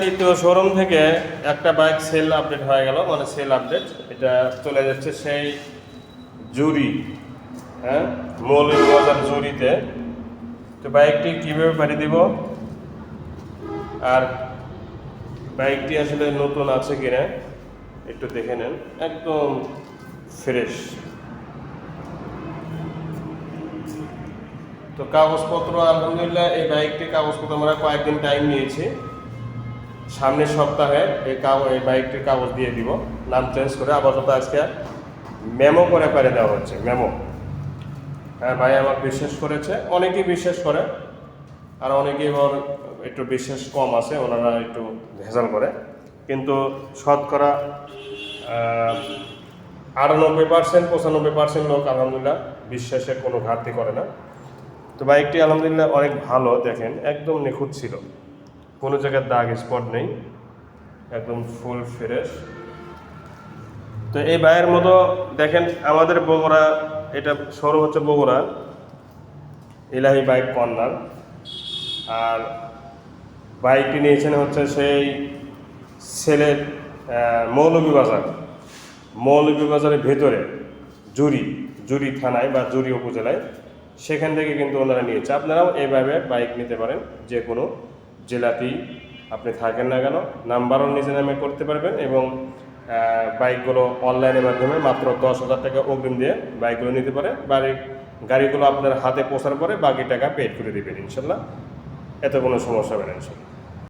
তৃতীয় শোরুম থেকে একটা বাইক সেল আপডেট হয়ে গেল মানে সেল আপডেট এটা চলে যাচ্ছে সেই জুরি হ্যাঁ? মৌলভীবাজার জুরিতে। তো বাইকটি কীভাবে পাঠিয়ে দিব? আর বাইকটি আসলে নতুন আছে কিনা, একটু দেখে নেন। একদম ফ্রেশ তো কাগজপত্র, আলহামদুলিল্লাহ, এই বাইকটির কাগজপত্র আমরা কয়েকদিন টাইম নিয়েছি। সামনের সপ্তাহে এই কাগজ, এই বাইকটির কাগজ দিয়ে দিব। নাম চেঞ্জ করে আপাতত আজকে মেমো করে পারে দেওয়া হচ্ছে মেমো হ্যাঁ ভাই আমার বিশ্বাস করেছে, অনেকেই বিশ্বাস করে, আর অনেকেই ওর একটু বিশ্বাস কম আছে, ওনারা একটু ভেজাল করে। কিন্তু শতকরা আটানব্বই পার্সেন্ট পঁচানব্বই পার্সেন্ট লোক আলহামদুলিল্লাহ বিশ্বাসের কোনো ঘাটতি করে না। তো বাইকটি আলহামদুলিল্লাহ অনেক ভালো, দেখেন, একদম নিখুঁত ছিল। কোনো জায়গায় দাগ স্পট নেই, একদম ফুল ফ্রেশ তো এই বাইয়ের মতো দেখেন আমাদের বগুড়া, এটা শোরুম হচ্ছে বগুড়া, ইলাহি বাইক কর্নার। আর বাইকটি নিয়েছেন হচ্ছে সেই ছেলের মৌলভীবাজার মৌলভীবাজারের ভেতরে, জুরি জুরি থানায় বা জুরি উপজেলায়। সেখান থেকে কিন্তু ওনারা নিয়েছে। আপনারাও এইভাবে বাইক নিতে পারেন যে কোনো জেলাতেই আপনি থাকেন না কেন? নাম্বারও নিজে নামে করতে পারবেন এবং বাইকগুলো অনলাইনের মাধ্যমে মাত্র দশ হাজার টাকা অগ্রিম দিয়ে বাইকগুলো নিতে পারে। বাড়ি গাড়িগুলো আপনার হাতে পৌঁছার পরে বাকি টাকা পেড করে দেবেন, ইনশাল্লাহ। এত কোনো সমস্যা হবে না, ইনশাল্লাহ।